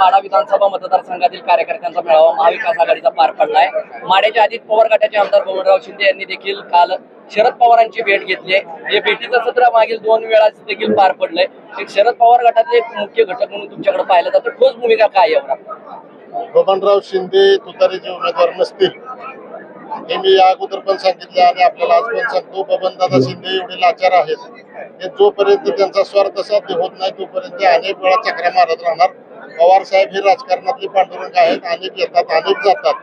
माडा विधानसभा मतदारसंघातील कार्यकर्त्यांचा मेळावा महाविकास आघाडीचा पार पडलाय. माड्याच्या आधीच पवार गटाचे आमदार बबनराव शिंदे यांनी देखील काल शरद पवारांची भेट घेतली आहे. हे भेटीचं सत्र मागील दोन वेळा देखील पार पडलंय. एक शरद पवार गटातले एक मुख्य घटक म्हणून तुमच्याकडे पाहिलं जातं. ठोस भूमिका काय आहे यावर बबनराव शिंदे तुतारीचे उमेदवार नसतील. हे मी या अगोदर पण सांगितले आणि आपल्याला आज पण सांगतो बबनदादा शिंदे एवढे लाचार आहेत. हे जोपर्यंत त्यांचा स्वार्थ साध्य होत नाही तोपर्यंत अनेक वेळा चक्रा मारत राहणार. पवार साहेब हे राजकारणातले पांडुरंग आहेत. अनेक येतात अनेक जातात.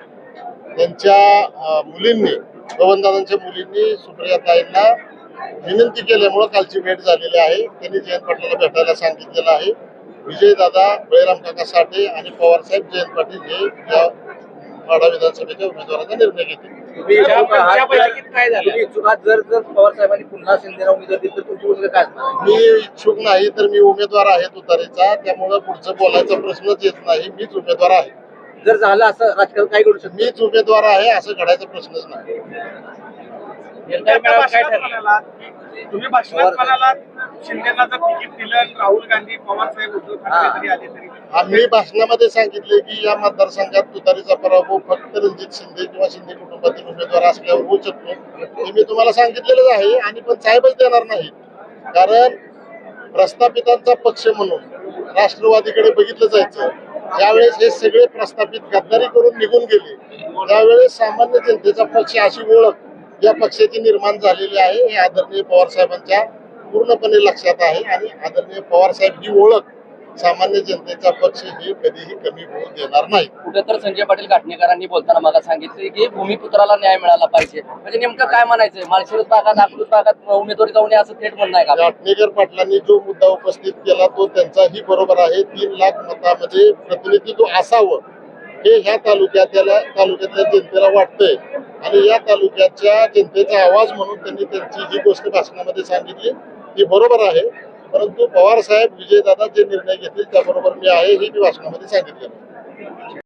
त्यांच्या मुलींनी बबनदादांच्या मुलींनी सुप्रियाताईंना विनंती केल्यामुळं कालची भेट झालेली आहे. त्यांनी जयंत पाटलाला भेटायला सांगितलेलं आहे. विजयदादा बळीराम काका साठे आणि पवार साहेब जयंत पाटील हे या माढा विधानसभेच्या उमेदवाराचा निर्णय घेतील. मी इच्छुक नाही तर मी उमेदवार आहे तुतारीचा त्यामुळे पुढचं बोलायचा प्रश्नच येत नाही. मीच उमेदवार आहे. जर झालं असं राजकारण काय करू शकतो मीच उमेदवार आहे असं घडायचा प्रश्नच नाही. निर्णय मेळावा काय ठरला? म्हणालात, तुम्ही भाषणात म्हणाला शिंदेना जर तिकीट दिलं आणि राहुल गांधी पवार साहेब उद्धव ठाकरे जरी आले तरी. आम्ही भाषणामध्ये सांगितले की या मतदारसंघात तुतारीचा पराभव फक्त रणजित शिंदे किंवा शिंदे कुटुंबातील उमेदवार असल्यावर होऊ शकतो. हे मी तुम्हाला सांगितलेलंच आहे आणि पण साहेबच देणार नाही कारण प्रस्थापितांचा पक्ष म्हणून राष्ट्रवादीकडे बघितलं जायचं. ज्यावेळेस हे सगळे प्रस्थापित गद्दारी करून निघून गेले त्यावेळेस सामान्य जनतेचा पक्ष अशी ओळख या पक्षाची निर्माण झालेली आहे. हे आदरणीय पवार साहेबांच्या पूर्णपणे लक्षात आहे आणि आदरणीय पवार साहेब ही ओळख सामान्य जनतेचा पक्ष ही कधीही कमी होऊ देणार नाही. कुठे तर संजय पाटील घाटणेकरांनी बोलताना मला सांगितले की भूमिपुत्राला न्याय मिळाला पाहिजे. म्हणजे नेमकं काय म्हणायचंय? माळशिरस भागात अकलूज भागात उमेदवारी जाऊ नये असं थेट म्हणणं आहे का? घाटणेकर पाटलांनी जो मुद्दा उपस्थित केला तो त्यांचाही बरोबर आहे. तीन लाख मतामध्ये प्रतिनिधित्व असावं हे ह्या तालुक्यातल्या तालुक्यातल्या जनतेला वाटतंय. आणि या तालुक्याच्या जनतेचा आवाज म्हणून त्यांनी त्यांची ही गोष्ट भाषणामध्ये सांगितली ती बरोबर आहे. परंतु पवार साहेब विजयदादा जे निर्णय घेतील त्याबरोबर मी आहे हे मी भाषणामध्ये सांगितलं